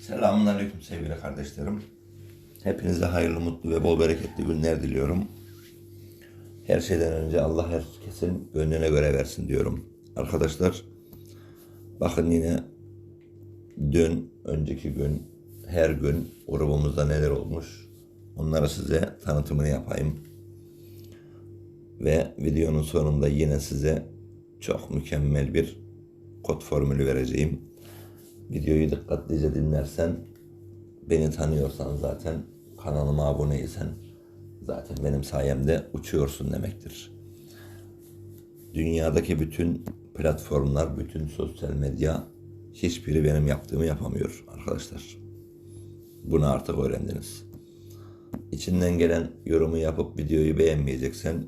Selamünaleyküm sevgili kardeşlerim. Hepinize hayırlı, mutlu ve bol bereketli günler diliyorum. Her şeyden önce Allah herkesin gönlüne göre versin diyorum. Arkadaşlar bakın yine dün, önceki gün, her gün grubumuzda neler olmuş onları size tanıtımını yapayım. Ve videonun sonunda yine size çok mükemmel bir kod formülü vereceğim. Videoyu dikkatlice dinlersen, beni tanıyorsan zaten, kanalıma aboneysen zaten benim sayemde uçuyorsun demektir. Dünyadaki bütün platformlar, bütün sosyal medya hiçbiri benim yaptığımı yapamıyor arkadaşlar. Bunu artık öğrendiniz. İçinden gelen yorumu yapıp videoyu beğenmeyeceksen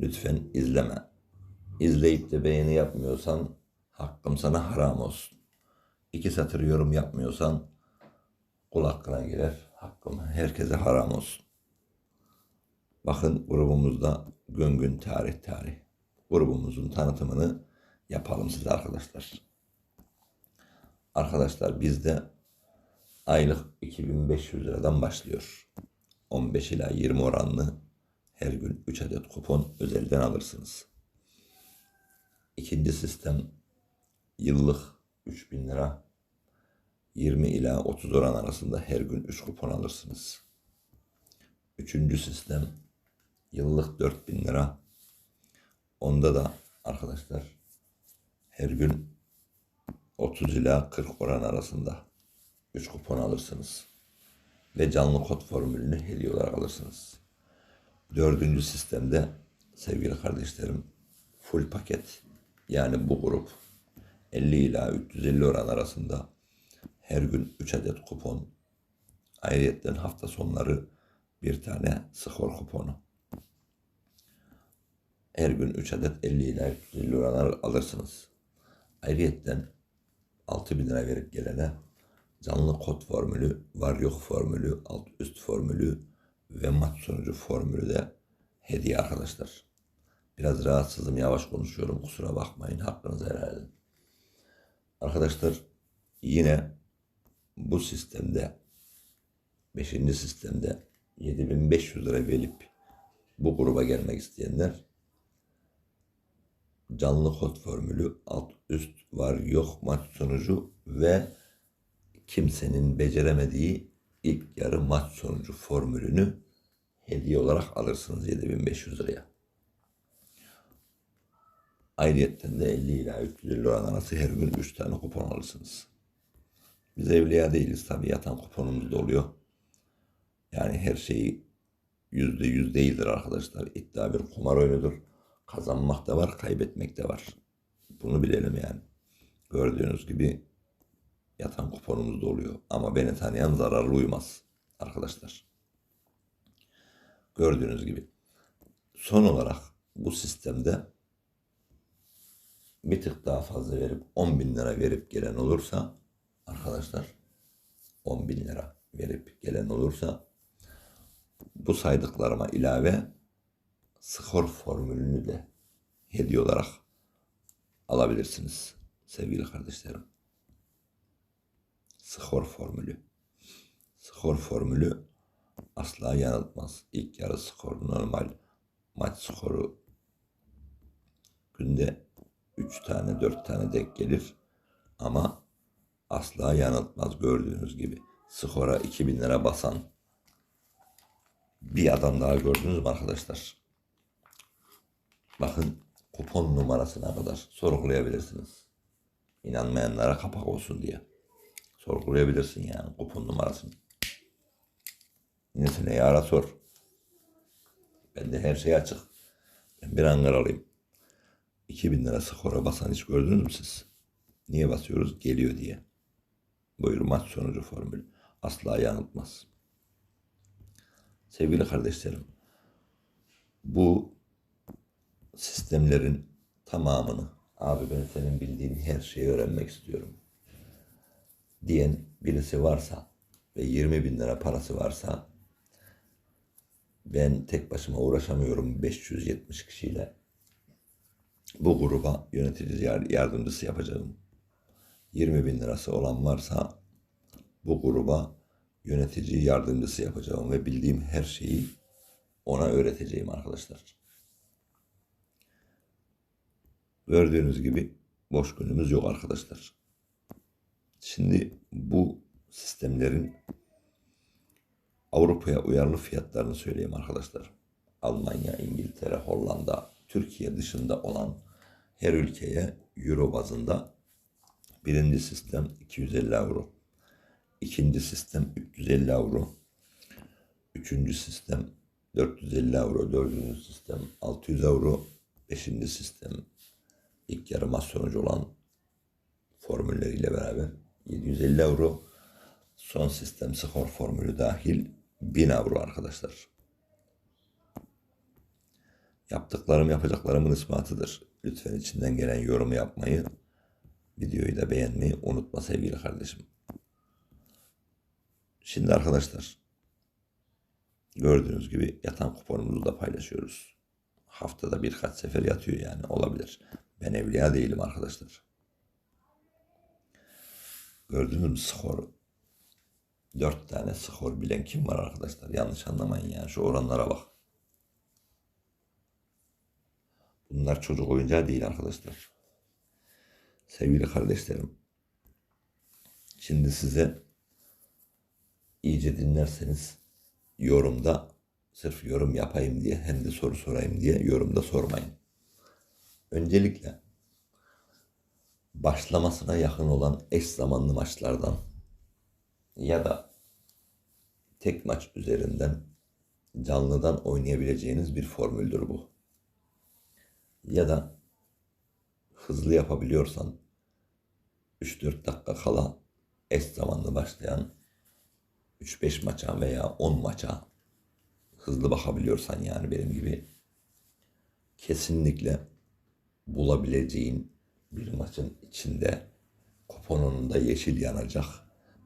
lütfen izleme. İzleyip de beğeni yapmıyorsan hakkım sana haram olsun. İki satır yorum yapmıyorsan kul hakkına girer. Hakkım herkese haram olsun. Bakın grubumuzda gün gün tarih tarih. Grubumuzun tanıtımını yapalım size arkadaşlar. Arkadaşlar bizde aylık 2500 liradan başlıyor. 15 ila 20 oranlı her gün 3 adet kupon özelden alırsınız. İkinci sistem yıllık 3000 lira 20 ila 30 oran arasında her gün 3 kupon alırsınız. Üçüncü sistem yıllık 4000 lira. Onda da arkadaşlar her gün 30 ila 40 oran arasında 3 kupon alırsınız. Ve canlı kod formülünü hediye olarak alırsınız. Dördüncü sistemde sevgili kardeşlerim full paket yani bu grup 50 ila 350 oran arasında her gün 3 adet kupon. Ayrıca hafta sonları bir tane skor kuponu. Her gün 3 adet 50 ila 350 oran alırsınız. Ayrıca 6000 lira verip gelene canlı kod formülü, var yok formülü, alt üst formülü ve maç sonucu formülü de hediye arkadaşlar. Biraz rahatsızım, yavaş konuşuyorum. Kusura bakmayın, hakkınızı helal edin. Arkadaşlar yine bu sistemde 5. sistemde 7500 lira verip bu gruba gelmek isteyenler canlı kod formülü alt üst var yok maç sonucu ve kimsenin beceremediği ilk yarı maç sonucu formülünü hediye olarak alırsınız 7500 liraya. Ayrıyetten de 50 ila 350 oran arası her gün 3 tane kupon alırsınız. Biz evliya değiliz tabii yatan kuponumuz da oluyor. Yani her şeyi yüzde yüz değildir arkadaşlar. İddia bir kumar oyunudur. Kazanmak da var, kaybetmek de var. Bunu bilelim yani. Gördüğünüz gibi yatan kuponumuz da oluyor. Ama beni tanıyan zararlı uymaz arkadaşlar. Gördüğünüz gibi. Son olarak bu sistemde bir tık daha fazla verip 10 bin lira verip gelen olursa arkadaşlar 10 bin lira verip gelen olursa bu saydıklarıma ilave skor formülünü de hediye olarak alabilirsiniz sevgili kardeşlerim. Skor formülü. Skor formülü asla yanıltmaz. İlk yarı skor normal maç skoru günde 3 tane 4 tane denk gelir ama asla yanıltmaz gördüğünüz gibi. Skora 2000 lira basan bir adam daha gördünüz mü arkadaşlar? Bakın kupon numarasına kadar sorgulayabilirsiniz. İnanmayanlara kapak olsun diye. Sorgulayabilirsin yani kupon numarasını. Nesine ara sor. Ben de her şey açık. Ben bir Ankaralıyım. 2000 lira skora basan hiç gördünüz mü siz? Niye basıyoruz? Geliyor diye. Buyurun maç sonucu formülü. Asla yanıltmaz. Sevgili kardeşlerim, bu sistemlerin tamamını, abi ben senin bildiğin her şeyi öğrenmek istiyorum diyen birisi varsa ve 20 bin lira parası varsa ben tek başıma uğraşamıyorum 570 kişiyle. Bu gruba yönetici yar- yardımcısı yapacağım. 20 bin lirası olan varsa bu gruba yönetici yardımcısı yapacağım ve bildiğim her şeyi ona öğreteceğim arkadaşlar. Gördüğünüz gibi boş günümüz yok arkadaşlar. Şimdi bu sistemlerin Avrupa'ya uyarlı fiyatlarını söyleyeyim arkadaşlar. Almanya, İngiltere, Hollanda, Türkiye dışında olan her ülkeye euro bazında birinci sistem 250 euro. ikinci sistem 350 euro. Üçüncü sistem 450 euro. Dördüncü sistem 600 euro. Beşinci sistem ilk yarı maç sonucu olan formülleriyle beraber 750 euro. Son sistem skor formülü dahil 1000 euro arkadaşlar. Yaptıklarım yapacaklarımın ispatıdır. Lütfen içinden gelen yorumu yapmayı, videoyu da beğenmeyi unutma sevgili kardeşim. Şimdi arkadaşlar gördüğünüz gibi yatan kuponumuzu da paylaşıyoruz. Haftada birkaç sefer yatıyor yani olabilir. Ben evliya değilim arkadaşlar. Gördüğünüz mü skor? Dört tane skor bilen kim var arkadaşlar? Yanlış anlamayın yani şu oranlara bak. Bunlar çocuk oyuncağı değil arkadaşlar. Sevgili kardeşlerim. Şimdi size iyice dinlerseniz yorumda sırf yorum yapayım diye hem de soru sorayım diye yorumda sormayın. Öncelikle başlamasına yakın olan eş zamanlı maçlardan ya da tek maç üzerinden canlıdan oynayabileceğiniz bir formüldür bu. Ya da hızlı yapabiliyorsan 3-4 dakika kala eş zamanlı başlayan 3-5 maça veya 10 maça hızlı bakabiliyorsan yani benim gibi kesinlikle bulabileceğin bir maçın içinde kuponunda yeşil yanacak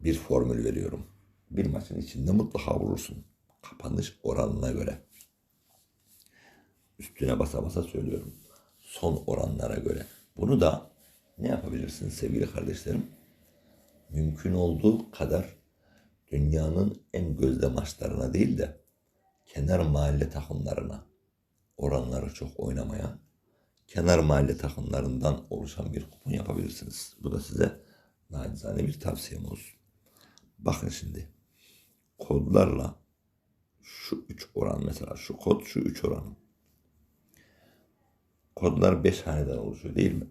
bir formül veriyorum. Bir maçın içinde mutlaka vurursun. Kapanış oranına göre. Üstüne basa basa söylüyorum. Son oranlara göre. Bunu da ne yapabilirsin sevgili kardeşlerim? Mümkün olduğu kadar dünyanın en gözde maçlarına değil de kenar mahalle takımlarına oranları çok oynamayan kenar mahalle takımlarından oluşan bir kupon yapabilirsiniz. Bu da size nacizane bir tavsiyem olsun. Bakın şimdi kodlarla şu üç oran mesela şu kod şu üç oran. Kodlar beş haneden oluşuyor değil mi?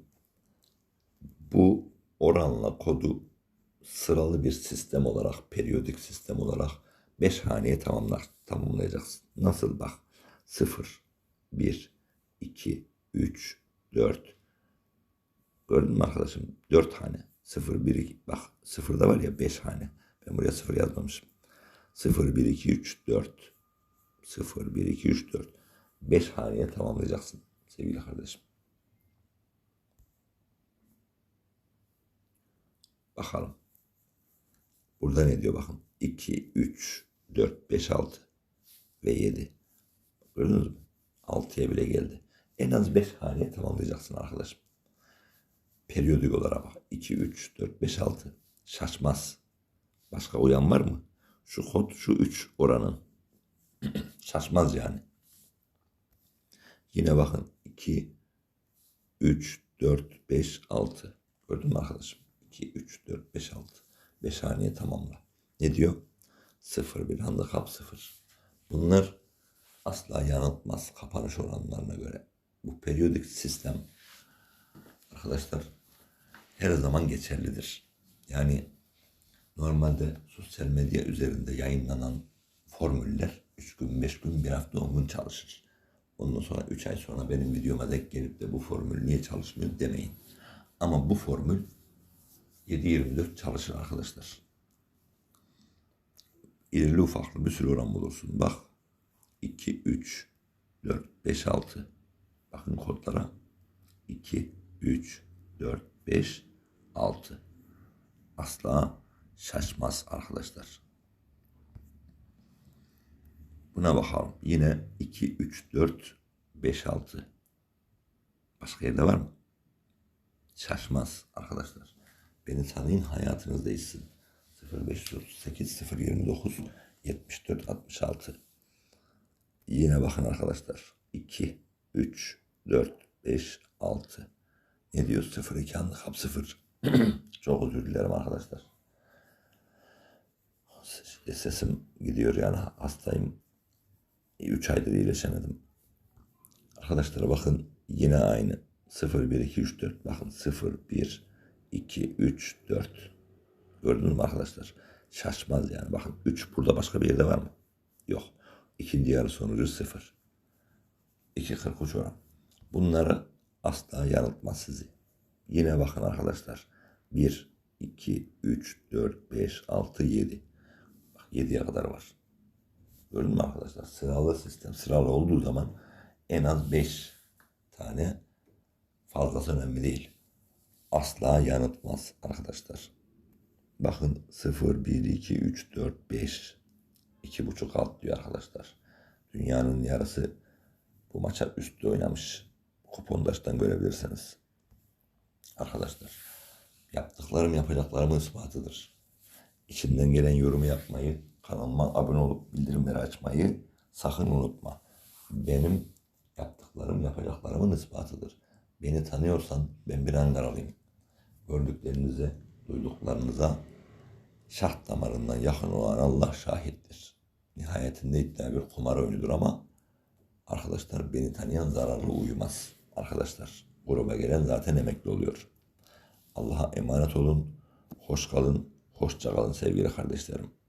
Bu oranla kodu sıralı bir sistem olarak, periyodik sistem olarak beş haneye tamamlar, tamamlayacaksın. Nasıl bak? 0, 1, 2, 3, 4. Gördün mü arkadaşım? 4 hane. 0, 1, 2. Bak 0'da var ya 5 hane. Ben buraya 0 yazmamışım. 0, 1, 2, 3, 4. 0, 1, 2, 3, 4. 5 haneye tamamlayacaksın sevgili kardeşim. Bakalım. Burada ne diyor bakın. 2, 3, 4, 5, 6 ve 7. Gördünüz mü? 6'ya bile geldi. En az 5 haneye tamamlayacaksın arkadaşım. Periyodik olarak bak. 2, 3, 4, 5, 6. Şaşmaz. Başka uyan var mı? Şu kod şu 3 oranın. Şaşmaz yani. Yine bakın 2, 3, 4, 5, 6. Gördün mü arkadaşım? 2, 3, 4, 5, 6. 5 haneye tamamla. Ne diyor? 0, bir handikap 0. Bunlar asla yanıltmaz kapanış oranlarına göre. Bu periyodik sistem arkadaşlar her zaman geçerlidir. Yani normalde sosyal medya üzerinde yayınlanan formüller 3 gün, 5 gün, bir hafta, 10 gün çalışır. Ondan sonra 3 ay sonra benim videoma denk gelip de bu formül niye çalışmıyor demeyin. Ama bu formül 7-24 çalışır arkadaşlar. İrili ufaklı bir sürü oran bulursun. Bak 2, 3, 4, 5, 6. Bakın kodlara 2, 3, 4, 5, 6. Asla şaşmaz arkadaşlar. Buna bakalım. Yine 2, 3, 4, 5, 6. Başka yerde var mı? Şaşmaz arkadaşlar. Beni tanıyın hayatınız değişsin. 0538 029 74 66 Yine bakın arkadaşlar. 2, 3, 4, 5, 6. Ne diyor? 0, 2 anlık hap 0. Çok özür dilerim arkadaşlar. Sesim gidiyor yani hastayım. 3 aydır iyileşemedim. Arkadaşlar bakın yine aynı. 0, 1, 2, 3, 4. Bakın 0, 1, 2, 3, 4. Gördünüz mü arkadaşlar? Şaşmaz yani. Bakın 3 burada başka bir yerde var mı? Yok. İkinci yarı sonucu 0. 2.43 oran. Bunları asla yanıltmaz sizi. Yine bakın arkadaşlar. 1, 2, 3, 4, 5, 6, 7. Bak 7'ye kadar var. Gördün mü arkadaşlar? Sıralı sistem. Sıralı olduğu zaman en az 5 tane fazlası önemli değil. Asla yanıltmaz arkadaşlar. Bakın 0, 1, 2, 3, 4, 5. 2,5 alt diyor arkadaşlar. Dünyanın yarısı bu maça üstte oynamış. Kupondaştan görebilirsiniz. Arkadaşlar yaptıklarım yapacaklarımın ispatıdır. İçinden gelen yorumu yapmayı, kanalıma abone olup bildirimleri açmayı sakın unutma. Benim yaptıklarım yapacaklarımın ispatıdır. Beni tanıyorsan ben bir Ankaralıyım. Gördüklerinize, duyduklarınıza şah damarından yakın olan Allah şahittir. Nihayetinde iddia bir kumar oyunudur ama arkadaşlar beni tanıyan zararlı uyumaz. Arkadaşlar gruba gelen zaten emekli oluyor. Allah'a emanet olun. Hoş kalın. Hoşça kalın sevgili kardeşlerim.